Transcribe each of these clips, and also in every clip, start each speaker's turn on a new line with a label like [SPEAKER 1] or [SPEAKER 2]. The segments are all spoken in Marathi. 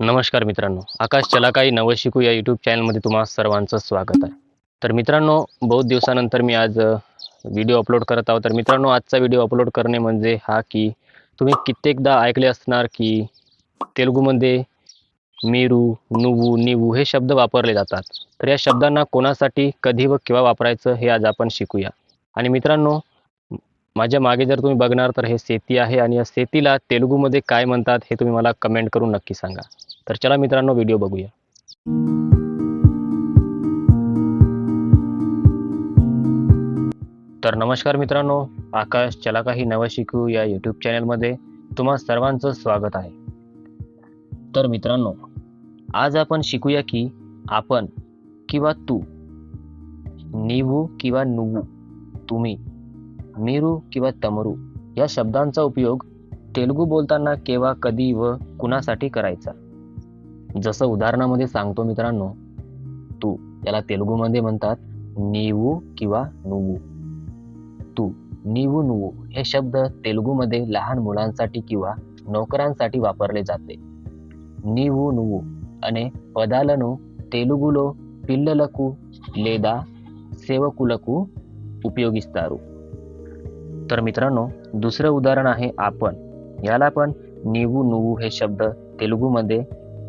[SPEAKER 1] नमस्कार मित्रांनो आकाश चलाकाई नवं शिकू या यूट्यूब चॅनलमध्ये तुम्हा सर्वांचं स्वागत आहे. तर मित्रांनो बहुत दिवसानंतर मी आज व्हिडिओ अपलोड करत आहोत. तर मित्रांनो आजचा व्हिडिओ अपलोड करणे म्हणजे हा की तुम्ही कित्येकदा ऐकले असणार की तेलुगूमध्ये मेरू नुवू निवू हे शब्द वापरले जातात. तर या शब्दांना कोणासाठी कधी व केव्हा वापरायचं हे आज आपण शिकूया. आणि मित्रांनो माझ्या मागे जर तुम्ही बघणार तर हे शेती आहे आणि या शेतीला तेलुगूमध्ये काय म्हणतात हे तुम्ही मला कमेंट करून नक्की सांगा. तर चला मित्रांनो व्हिडिओ बघूया. तर नमस्कार मित्रांनो आकाश चला काही नवं शिकू या यूट्यूब चॅनलमध्ये तुम्हा सर्वांचं स्वागत आहे. तर मित्रांनो आज आपण शिकूया की आपण किंवा तू निवू किंवा नुवू तुम्ही मीरू किंवा तमरू या शब्दांचा उपयोग तेलुगू बोलताना केव्हा कधी व कुणासाठी करायचा? जसं उदाहरणामध्ये सांगतो मित्रांनो तू याला तेलुगूमध्ये म्हणतात नीवू किंवा नुवू. तू नीवू नुवू हे शब्द तेलुगूमध्ये लहान मुलांसाठी किंवा नोकरांसाठी वापरले जाते. నీవు नुवू आणि పదాలను तेलुगुलो पिल्ललकू लेदा सेवकुलकू ఉపయోగిస్తారు तर मित्रांनो दुसरं उदाहरण आहे आपण. याला पण निवू नुवू हे शब्द तेलुगूमध्ये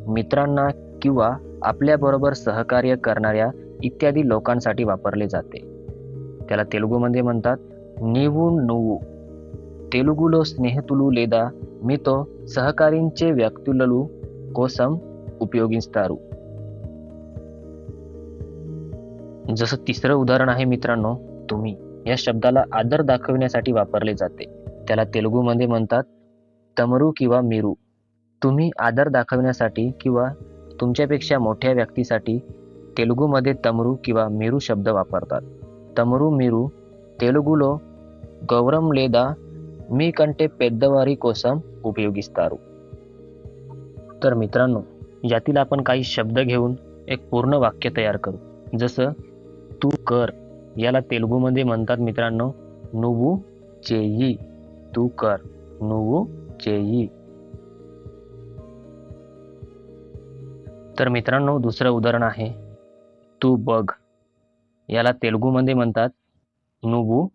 [SPEAKER 1] मित्रांना किंवा आपल्याबरोबर सहकार्य करणाऱ्या इत्यादी लोकांसाठी वापरले जाते. त्याला तेलुगूमध्ये म्हणतात निवू नुवू. स्नेहतुलू लेदा मी तो सहकार्यांचे व्यक्तुलू కోసం उपयोगिस्तारू. जसं तिसरं उदाहरण आहे मित्रांनो तुम्ही. या शब्दाला आदर दाखविण्यासाठी वापरले जाते. त्याला तेलुगूमध्ये म्हणतात तमरू किंवा मिरू. तुम्ही आदर दाखविण्यासाठी किंवा तुमच्यापेक्षा मोठ्या व्यक्तीसाठी तेलुगूमध्ये तमरू किंवा मिरू शब्द वापरतात. तमरू తమరు మీరు गौरम लेदा मी कंटे पेद्दवारी कोसम उपयोगिस्तारू. तर मित्रांनो यातील आपण काही शब्द घेऊन एक पूर्ण वाक्य तयार करू. जसं तू कर. याला तेलुगूमध्ये म्हणतात मित्रांनो नुवू चेई. तू कर. नुवू चेई. तर मित्रांनो दुसरं उदाहरण आहे तू बघ. याला तेलुगूमध्ये म्हणतात नुवू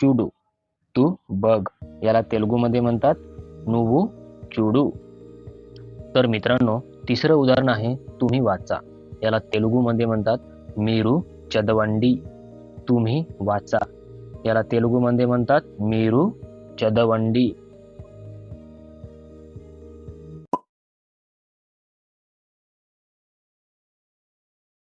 [SPEAKER 1] चुडू. तू बघ. याला तेलुगूमध्ये म्हणतात नुवू चुडू. तर मित्रांनो तिसरं उदाहरण आहे तुम्ही वाचा. याला तेलुगूमध्ये म्हणतात मीरू चदवंडी. तुम्ही वाचा. याला तेलुगूमध्ये म्हणतात. मेरू चदवंडी.